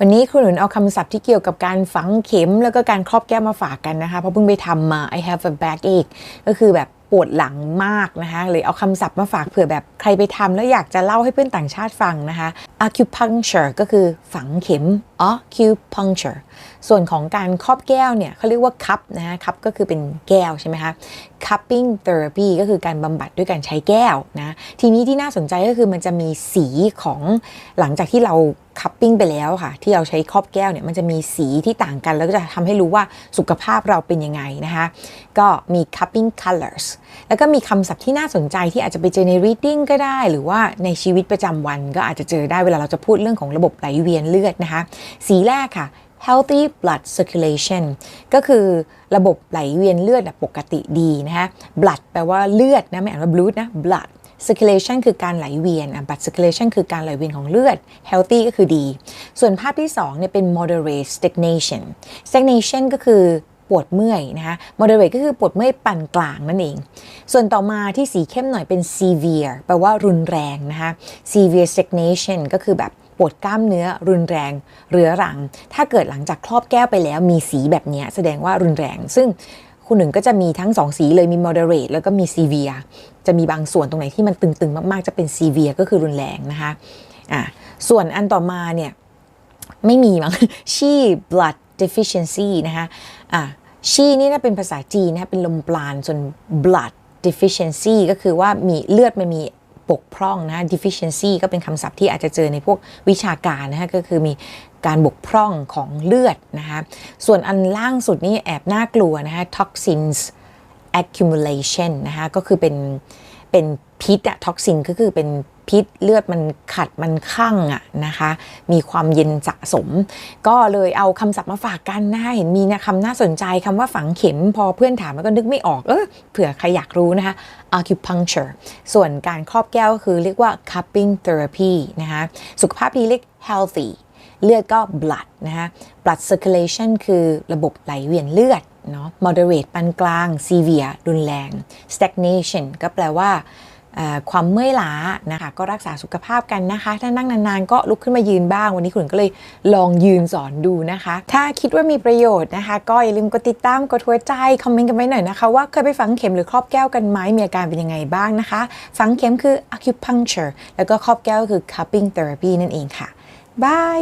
วันนี้ครูหนุนเอาคำศัพท์ที่เกี่ยวกับการฝังเข็มแล้วก็การครอบแก้วมาฝากกันนะคะ เพราะเพิ่งไปทำมา I have a backache ก็คือแบบปวดหลังมากนะคะเลยเอาคำศัพท์มาฝากเผื่อแบบใครไปทำแล้วอยากจะเล่าให้เพื่อนต่างชาติฟังนะคะ acupuncture ก็คือฝังเข็ม acupuncture ส่วนของการครอบแก้วเนี่ยเขาเรียกว่าคัพนะคะคัพก็คือเป็นแก้วใช่ไหมคะ cupping therapy ก็คือการบำบัดด้วยการใช้แก้วนะ ทีนี้ที่น่าสนใจก็คือมันจะมีสีของหลังจากที่เราคัพปิ้งไปแล้วค่ะ ที่เราใช้ครอบแก้วเนี่ยมันจะมีสีที่ต่างกัน แล้วก็จะทำให้รู้ว่าสุขภาพเราเป็นยังไงนะคะ ก็มี cupping colors แล้วก็มีคำศัพท์ที่น่าสนใจที่อาจจะไปเจอใน reading ก็ได้ หรือว่าในชีวิตประจำวันก็อาจจะเจอได้เวลาเราจะพูดเรื่องของระบบไหลเวียนเลือดนะคะสีแรกค่ะ healthy blood circulation ก็คือระบบไหลเวียนเลือดแบบปกติดีนะคะ blood แปลว่าเลือดนะไม่อ่านว่า blood นะ blood circulation คือการไหลเวียนอะ blood circulation คือการไหลเวียนของเลือด healthy ก็คือดี ส่วนภาพที่2เนี่ยเป็น moderate stagnation stagnation ก็คือปวดเมื่อยนะคะ moderate ก็คือปวดเมื่อยปานกลางนั่นเอง ส่วนต่อมาที่สีเข้มหน่อยเป็น severe แปลว่ารุนแรงนะคะ severe stagnation ก็คือแบบ ปวดกล้ามเนื้อรุนแรง เรื้อรัง ถ้าเกิดหลังจากครอบแก้วไปแล้วมีสีแบบนี้แสดงว่ารุนแรง ซึ่งคุณหนึ่งก็จะมีทั้งสองสีเลยมี moderate แล้วก็มี severe จะมีบางส่วนตรงไหนที่มันตึงๆ มากๆ จะเป็น severe ก็คือรุนแรงนะคะอะส่วนอันต่อมาเนี่ย ไม่มีมั้งชี blood deficiency นะคะอะชีนี่น่าเป็นภาษาจีนนะคะเป็นลมปราณส่วน blood deficiency ก็คือว่ามีเลือดมันมี ปกพร่องนะ deficiency ก็เป็นคำศัพท์ที่อาจจะเจอในพวกวิชาการนะคะก็คือมีการบกพร่องของเลือดนะคะส่วนอันล่างสุดนี่แอบน่ากลัวนะคะ toxins accumulation นะคะก็คือเป็นเป็นพิษอะท็อกซินก็คือเป็น พิษเลือดมันขัดมันข้างอะนะคะ มีความเย็นสะสม ก็เลยเอาคำศัพท์มาฝากกันนะคะเห็นมีนะคำน่าสนใจคำว่าฝังเข็มพอเพื่อนถามแล้วก็นึกไม่ออก เออเผื่อใครอยากรู้นะคะ acupuncture ส่วนการครอบแก้วก็คือเรียกว่า cupping therapy นะคะสุขภาพดีเรียก healthy เลือดก็ blood นะคะ blood circulation คือระบบไหลเวียนเลือดเนาะ moderate ปานกลาง severe รุนแรง stagnation ก็แปลว่า ความเมื่อยล้านะคะก็รักษาสุขภาพกันนะคะ ถ้านั่งนานๆ ก็ลุกขึ้นมายืนบ้าง วันนี้คุณก็เลยลองยืนสอนดูนะคะ ถ้าคิดว่ามีประโยชน์นะคะ ก็อย่าลืมกดติดตามกดหัวใจคอมเมนต์กันไว้หน่อยนะคะว่าเคยไปฝังเข็มหรือครอบแก้วกันไหมมีอาการเป็นยังไงบ้างนะคะ ฝังเข็มคือ acupuncture แล้วก็ครอบแก้วคือ cupping therapy นั่นเองค่ะบาย